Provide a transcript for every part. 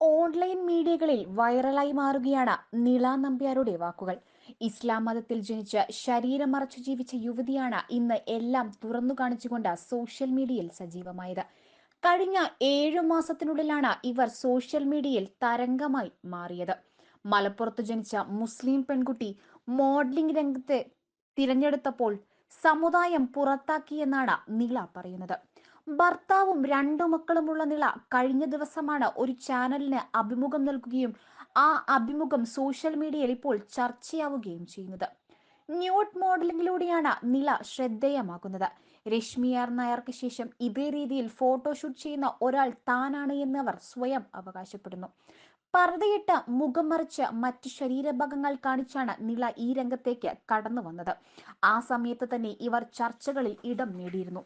Online മീഡിയകളിൽ വൈറലായി മാറുകയാണ് നിള നമ്പ്യാരുടെ വാക്കുകൾ. ഇസ്ലാം മതത്തിൽ ജനിച്ച് ശരീരം മറച്ചു ജീവിച്ച യുവതിയാണ് ഇന്ന് എല്ലാം തുറന്നു കാണിച്ചുകൊണ്ട് സോഷ്യൽ മീഡിയയിൽ സജീവമായത്. കഴിഞ്ഞ ഏഴു മാസത്തിനുള്ളിലാണ് ഇവർ സോഷ്യൽ മീഡിയയിൽ തരംഗമായി മാറിയത്. മലപ്പുറത്ത് ജനിച്ച മുസ്ലിം പെൺകുട്ടി മോഡലിംഗ് രംഗത്തെ തിരഞ്ഞെടുത്തപ്പോൾ സമുദായം പുറത്താക്കിയെന്നാണ് നിള പറയുന്നത്. ഭർത്താവും രണ്ടു മക്കളുമുള്ള നിള കഴിഞ്ഞ ദിവസമാണ് ഒരു ചാനലിന് അഭിമുഖം നൽകുകയും ആ അഭിമുഖം സോഷ്യൽ മീഡിയയിൽ ഇപ്പോൾ ചർച്ചയാവുകയും ചെയ്യുന്നത്. ന്യൂഡ് മോഡലിംഗിലൂടെയാണ് നില ശ്രദ്ധേയമാകുന്നത്. രശ്മി ആർ നായർക്ക് ശേഷം ഇതേ രീതിയിൽ ഫോട്ടോഷൂട്ട് ചെയ്യുന്ന ഒരാൾ താനാണ് എന്ന് അവർ സ്വയം അവകാശപ്പെടുന്നു. പർദയിട്ട് മുഖം മറിച്ച് മറ്റ് ശരീരഭാഗങ്ങൾ കാണിച്ചാണ് നില ഈ രംഗത്തേക്ക് കടന്നു വന്നത് ആ സമയത്ത് തന്നെ ഇവർ ചർച്ചകളിൽ ഇടം നേടിയിരുന്നു.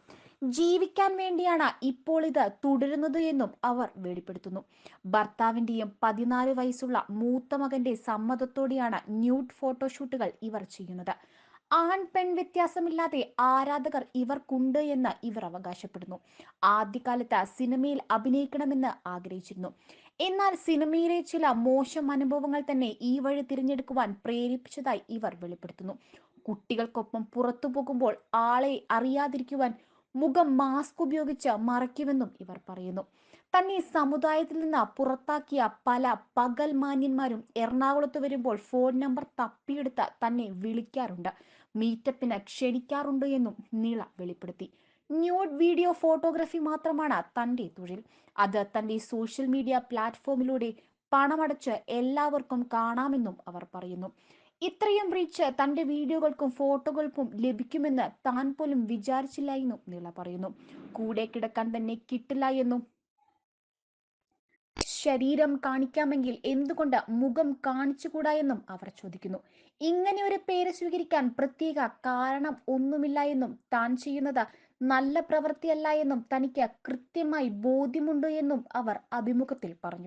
ജീവിക്കാൻ വേണ്ടിയാണ് ഇപ്പോൾ ഇത് തുടരുന്നത് എന്നും അവർ വെളിപ്പെടുത്തുന്നു. ഭർത്താവിന്റെയും പതിനാല് വയസ്സുള്ള മൂത്ത മകന്റെ സമ്മതത്തോടെയാണ് ന്യൂഡ് ഫോട്ടോഷൂട്ടുകൾ ഇവർ ചെയ്യുന്നത്. ആൺ പെൺ വ്യത്യാസമില്ലാതെ ആരാധകർ ഇവർക്കുണ്ട് എന്ന് ഇവർ അവകാശപ്പെടുന്നു. ആദ്യകാലത്ത് സിനിമയിൽ അഭിനയിക്കണമെന്ന് ആഗ്രഹിച്ചിരുന്നു. എന്നാൽ സിനിമയിലെ ചില മോശം അനുഭവങ്ങൾ തന്നെ ഈ വഴി തിരഞ്ഞെടുക്കുവാൻ പ്രേരിപ്പിച്ചതായി ഇവർ വെളിപ്പെടുത്തുന്നു. കുട്ടികൾക്കൊപ്പം പുറത്തു പോകുമ്പോൾ ആളെ അറിയാതിരിക്കുവാൻ മുഖം മാസ്ക് ഉപയോഗിച്ച് മറയ്ക്കുമെന്നും ഇവർ പറയുന്നു. തന്നെ സമുദായത്തിൽ നിന്ന് പുറത്താക്കിയ പല പകൽ മാന്യന്മാരും എറണാകുളത്ത് വരുമ്പോൾ ഫോൺ നമ്പർ തപ്പിയെടുത്ത് തന്നെ വിളിക്കാറുണ്ട്. മീറ്റപ്പിന് ക്ഷണിക്കാറുണ്ട് എന്നും നീള വെളിപ്പെടുത്തി. ന്യൂഡ് വീഡിയോ ഫോട്ടോഗ്രാഫി മാത്രമാണ് തന്റെ തൊഴിൽ. അത് തന്റെ സോഷ്യൽ മീഡിയ പ്ലാറ്റ്ഫോമിലൂടെ പണമടച്ച് എല്ലാവർക്കും കാണാമെന്നും അവർ പറയുന്നു. ഇത്രയും റീച്ച് തന്റെ വീഡിയോകൾക്കും ഫോട്ടോകൾക്കും ലഭിക്കുമെന്ന് താൻ പോലും വിചാരിച്ചില്ല എന്നും നീള പറയുന്നു. കൂടെ കിടക്കാൻ തന്നെ കിട്ടില്ല എന്നും. ശരീരം കാണിക്കാമെങ്കിൽ എന്തുകൊണ്ട് മുഖം കാണിച്ചുകൂടാ എന്നും അവർ ചോദിക്കുന്നു. ഇങ്ങനെ ഒരു പേര് സ്വീകരിക്കാൻ പ്രത്യേക കാരണം ഒന്നുമില്ല എന്നും താൻ ചെയ്യുന്നത് നല്ല പ്രവൃത്തിയല്ല എന്നും തനിക്ക് കൃത്യമായി ബോധ്യമുണ്ട് എന്നും അവർ അഭിമുഖത്തിൽ പറഞ്ഞു.